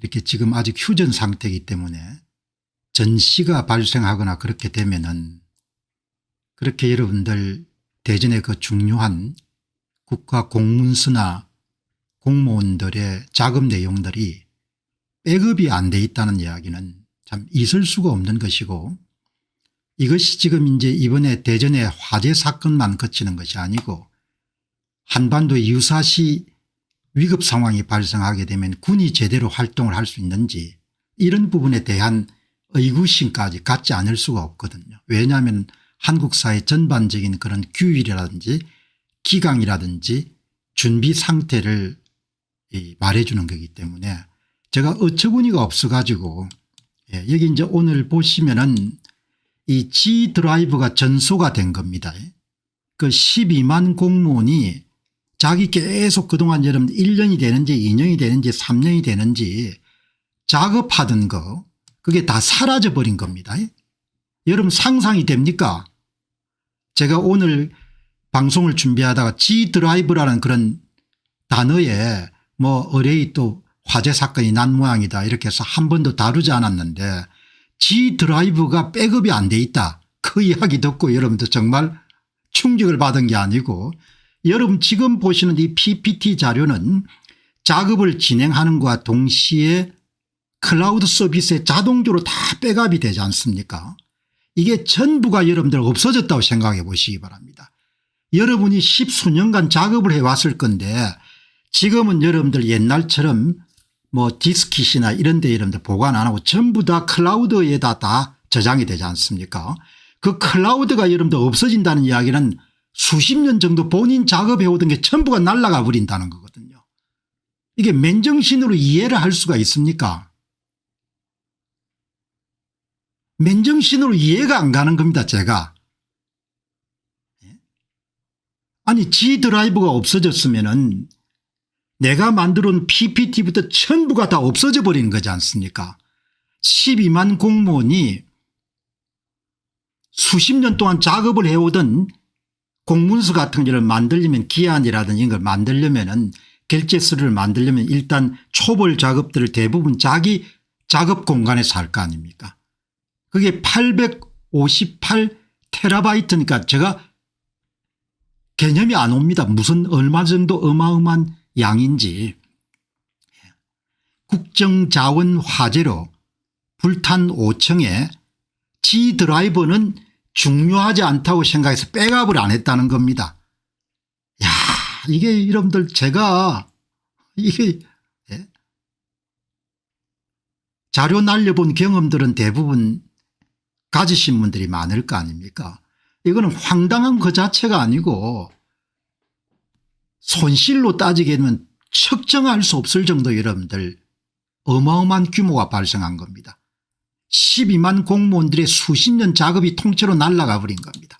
이렇게 지금 아직 휴전 상태이기 때문에 전시가 발생하거나 그렇게 되면은 그렇게 여러분들 대전의 그 중요한 국가 공문서나 공무원들의 작업 내용들이 백업이 안 돼 있다는 이야기는 참 있을 수가 없는 것이고 이것이 지금 이제 이번에 대전의 화재 사건만 그치는 것이 아니고 한반도에 유사시 위급 상황이 발생하게 되면 군이 제대로 활동을 할 수 있는지 이런 부분에 대한 의구심까지 갖지 않을 수가 없거든요. 왜냐하면 한국 사회 전반적인 그런 규율이라든지 기강이라든지 준비 상태를 이 말해주는 거기 때문에 제가 어처구니가 없어 가지고 예, 여기 이제 오늘 보시면은 이 G 드라이브가 전소가 된 겁니다. 그 12만 공무원이 자기 계속 그동안 여러분 1년이 되는지 2년이 되는지 3년이 되는지 작업하던 거 그게 다 사라져 버린 겁니다. 여러분 상상이 됩니까? 제가 오늘 방송을 준비하다가 G 드라이브라는 그런 단어에 뭐 의뢰이 또 화재 사건이 난 모양이다 이렇게 해서 한 번도 다루지 않았는데 G 드라이브가 백업이 안 돼 있다. 그 이야기 듣고 여러분들 정말 충격을 받은 게 아니고 여러분 지금 보시는 이 PPT 자료는 작업을 진행하는 것과 동시에 클라우드 서비스에 자동적으로 다 백업이 되지 않습니까 이게 전부가 여러분들 없어졌다고 생각해 보시기 바랍니다. 여러분이 십수년간 작업을 해왔을 건데 지금은 여러분들 옛날처럼 뭐 디스킷이나 이런 데 여러분들 보관 안 하고 전부 다 클라우드에다 다 저장이 되지 않습니까 그 클라우드가 여러분들 없어진다는 이야기는 수십 년 정도 본인 작업해오던 게 전부가 날아가 버린다는 거거든요. 이게 맨정신으로 이해를 할 수가 있습니까 맨정신으로 이해가 안 가는 겁니다 제가. 예? 아니 G 드라이브가 없어졌으면 은 내가 만들어온 PPT부터 전부가 다 없어져 버리는 거지 않습니까 12만 공무원이 수십 년 동안 작업을 해오던 공문서 같은 거를 만들려면 기한이라든지 이런 걸 만들려면은 결제서를 만들려면 일단 초벌 작업들을 대부분 자기 작업 공간에서 할 거 아닙니까 그게 858 테라바이트니까 제가 개념이 안 옵니다. 무슨 얼마 정도 어마어마한 양인지 국정자원 화재로 불탄 5층에 G 드라이버는 중요하지 않다고 생각해서 백업을 안 했다는 겁니다. 야 이게 여러분들 제가 이게 예? 자료 날려본 경험들은 대부분 가지신 분들이 많을 거 아닙니까 이거는 황당한 그 자체가 아니고 손실로 따지게 되면 측정할 수 없을 정도 여러분들 어마어마한 규모가 발생한 겁니다. 12만 공무원들의 수십 년 작업이 통째로 날아가 버린 겁니다.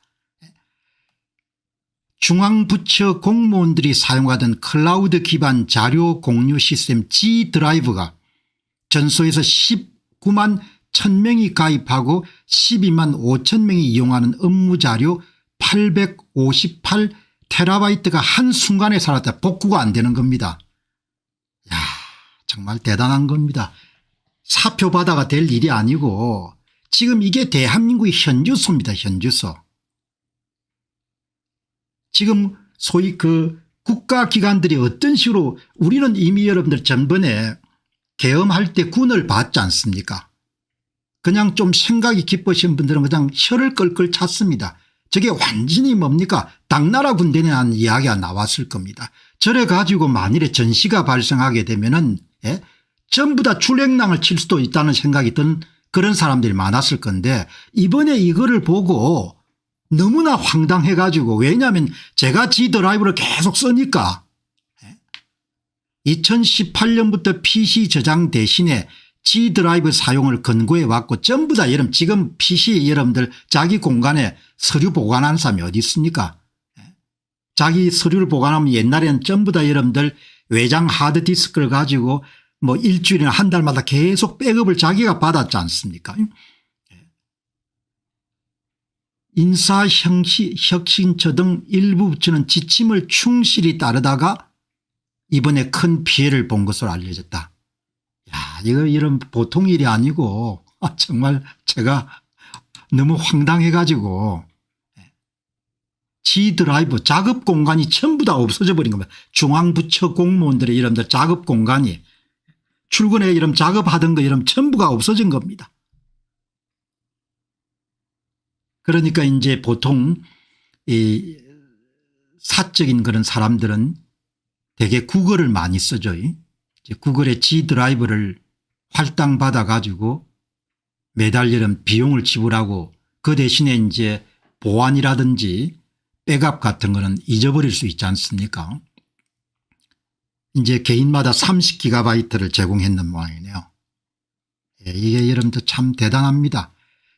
중앙부처 공무원들이 사용하던 클라우드 기반 자료 공유 시스템 G 드라이브가 전소에서 19만 1000명이 가입하고 12만 5천 명이 이용하는 업무자료 858 테라바이트가 한순간에 살았다 복구가 안 되는 겁니다. 야 정말 대단한 겁니다. 사표 받아가 될 일이 아니고 지금 이게 대한민국의 현주소입니다. 현주소. 지금 소위 그 국가기관들이 어떤 식으로 우리는 이미 여러분들 전번에 계엄할 때 군을 봤지 않습니까 그냥 좀 생각이 깊으신 분들은 그냥 혀를 끌끌 찼습니다. 저게 완전히 뭡니까 당나라 군대에 대한 이야기가 나왔을 겁니다. 저래 가지고 만일에 전시가 발생하게 되면 은 예? 전부 다 출행랑을 칠 수도 있다는 생각이 든 그런 사람들이 많았을 건데 이번에 이거를 보고 너무나 황당해 가지고 왜냐하면 제가 G 드라이브를 계속 쓰니까. 2018년부터 PC 저장 대신에 G 드라이브 사용을 권고해 왔고 전부 다 여러분 지금 PC 여러분들 자기 공간에 서류 보관하는 사람이 어디 있습니까? 자기 서류를 보관하면 옛날에는 전부 다 여러분들 외장 하드디스크를 가지고 뭐 일주일이나 한 달마다 계속 백업을 자기가 받았지 않습니까? 인사 형시, 혁신처 등 일부 부처는 지침을 충실히 따르다가 이번에 큰 피해를 본 것으로 알려졌다. 야 이거 이런 보통 일이 아니고 아, 정말 제가 너무 황당해가지고. G 드라이브 작업 공간이 전부 다 없어져 버린 겁니다. 중앙부처 공무원들의 이름들 작업 공간이 출근해 이름 작업하던 거 이름 전부가 없어진 겁니다. 그러니까 이제 보통 이 사적인 그런 사람들은 대개 구글을 많이 쓰죠. 구글의 G 드라이브를 할당 받아 가지고 매달 여름 비용을 지불하고 그 대신에 이제 보안이라든지 백업 같은 거는 잊어버릴 수 있지 않습니까? 이제 개인마다 30기가바이트를 제공했는 모양이네요. 예, 이게 여러분들 참 대단합니다.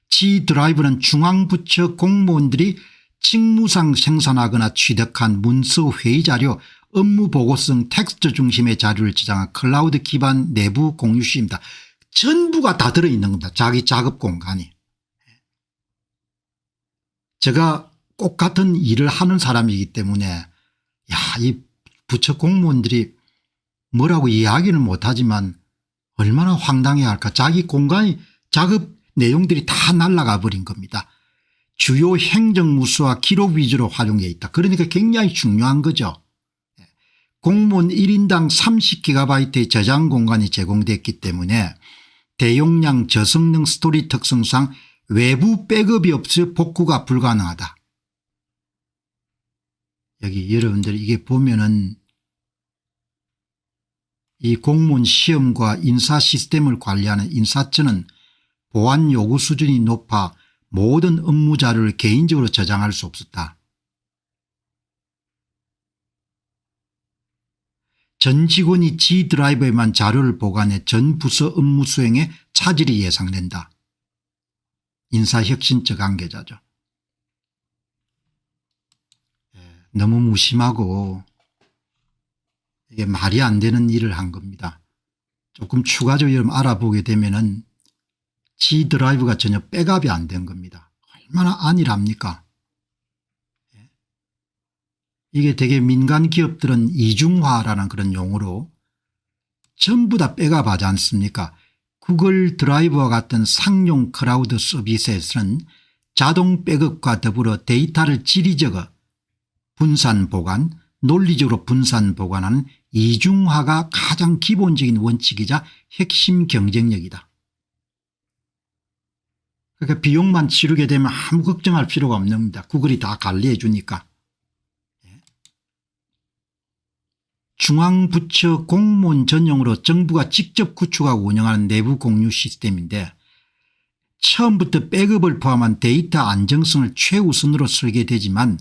G 드라이브는 중앙부처 공무원들이 직무상 생산하거나 취득한 문서 회의 자료 업무 보고성 텍스트 중심의 자료를 저장한 클라우드 기반 내부 공유시입니다. 전부가 다 들어있는 겁니다. 자기 작업 공간이. 제가 꼭 같은 일을 하는 사람이기 때문에 야, 이 부처 공무원들이 뭐라고 이야기는 못하지만 얼마나 황당해 할까. 자기 공간이 작업 내용들이 다 날아가 버린 겁니다. 주요 행정무수와 기록 위주로 활용해 있다. 그러니까 굉장히 중요한 거죠. 공무원 1인당 30GB의 저장 공간이 제공됐기 때문에 대용량 저성능 스토리 특성상 외부 백업이 없어 복구가 불가능하다. 여기 여러분들 이게 보면은 이 공무원 시험과 인사 시스템을 관리하는 인사처는 보안 요구 수준이 높아 모든 업무 자료를 개인적으로 저장할 수 없었다. 전 직원이 G 드라이브에만 자료를 보관해 전 부서 업무 수행에 차질이 예상된다. 인사혁신처 관계자죠. 예, 너무 무심하고 이게 말이 안 되는 일을 한 겁니다. 조금 추가적으로 알아보게 되면은 G 드라이브가 전혀 백업이 안 된 겁니다. 얼마나 안일합니까? 예. 이게 되게 민간 기업들은 이중화라는 그런 용어로 전부 다 백업하지 않습니까? 구글 드라이브와 같은 상용 클라우드 서비스에서는 자동 백업과 더불어 데이터를 지리적어 분산 보관, 논리적으로 분산 보관하는 이중화가 가장 기본적인 원칙이자 핵심 경쟁력이다. 그러니까 비용만 치르게 되면 아무 걱정할 필요가 없는 겁니다. 구글이 다 관리해 주니까. 중앙부처 공무원 전용으로 정부가 직접 구축하고 운영하는 내부 공유 시스템인데 처음부터 백업을 포함한 데이터 안정성을 최우선으로 설계되지만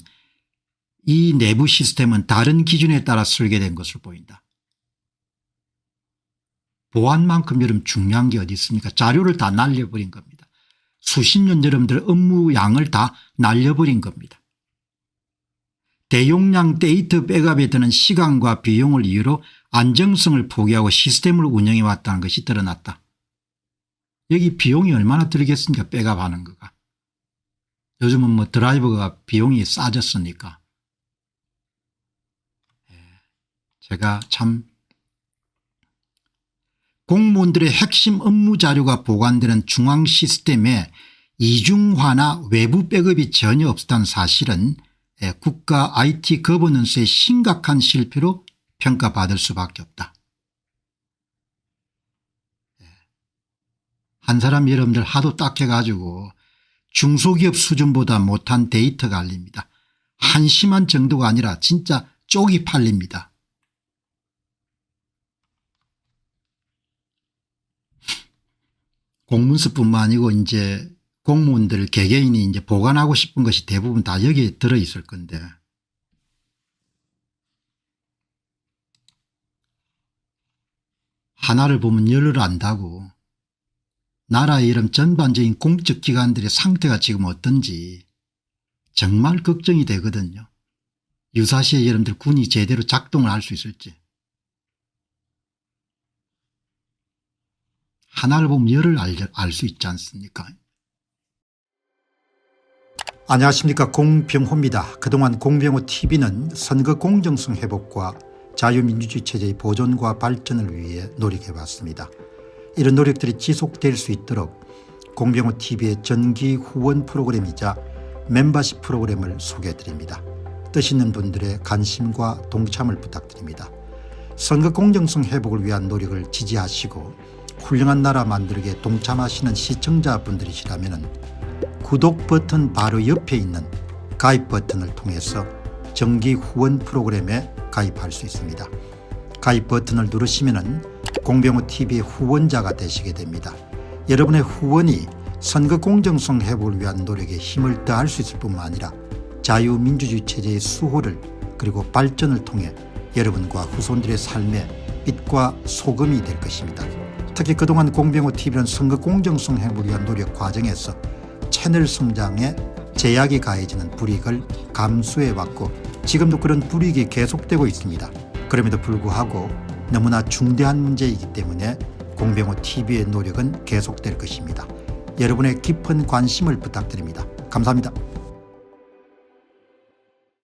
이 내부 시스템은 다른 기준에 따라 설계된 것으로 보인다. 보안만큼 여러분 중요한 게 어디 있습니까 자료를 다 날려버린 겁니다. 수십 년 여러분들 업무 양을 다 날려버린 겁니다. 대용량 데이터 백업에 드는 시간과 비용을 이유로 안정성을 포기하고 시스템을 운영해 왔다는 것이 드러났다. 여기 비용이 얼마나 들겠습니까 백업하는 거가. 요즘은 뭐 드라이버가 비용이 싸졌으니까. 예, 제가 참 공무원들의 핵심 업무 자료가 보관되는 중앙 시스템에 이중화나 외부 백업이 전혀 없다는 사실은 예, 국가 IT 거버넌스의 심각한 실패로 평가받을 수밖에 없다. 예. 한 사람 여러분들 하도 딱해가지고 중소기업 수준보다 못한 데이터가 알립니다. 한심한 정도가 아니라 진짜 쪽이 팔립니다. 공문서뿐만 아니고 이제 공무원들 개개인이 이제 보관하고 싶은 것이 대부분 다 여기에 들어 있을 건데. 하나를 보면 열을 안다고. 나라의 이런 전반적인 공적 기관들의 상태가 지금 어떤지 정말 걱정이 되거든요. 유사시에 여러분들 군이 제대로 작동을 할 수 있을지 하나를 보면 열을 알 수 있지 않습니까 안녕하십니까 공병호입니다. 그동안 공병호TV는 선거 공정성 회복과 자유민주주의 체제의 보존과 발전을 위해 노력해왔습니다. 이런 노력들이 지속될 수 있도록 공병호 TV의 정기 후원 프로그램이자 멤버십 프로그램을 소개해 드립니다. 뜻 있는 분들의 관심과 동참을 부탁드립니다. 선거 공정성 회복을 위한 노력을 지지하시고 훌륭한 나라 만들기에 동참하시는 시청자분들이시라면 구독 버튼 바로 옆에 있는 가입 버튼을 통해서 정기 후원 프로그램에 가입할 수 있습니다. 가입 버튼을 누르시면 공병호 TV의 후원자가 되시게 됩니다. 여러분의 후원이 선거 공정성 회복을 위한 노력에 힘을 더할 수 있을 뿐만 아니라 자유민주주의 체제의 수호를 그리고 발전을 통해 여러분과 후손들의 삶에 빛과 소금이 될 것입니다. 특히 그동안 공병호 TV는 선거 공정성 회복을 위한 노력 과정에서 채널 성장에 제약이 가해지는 불이익을 감수해 왔고 지금도 그런 불이익이 계속되고 있습니다. 그럼에도 불구하고 너무나 중대한 문제이기 때문에 공병호 TV의 노력은 계속될 것입니다. 여러분의 깊은 관심을 부탁드립니다. 감사합니다.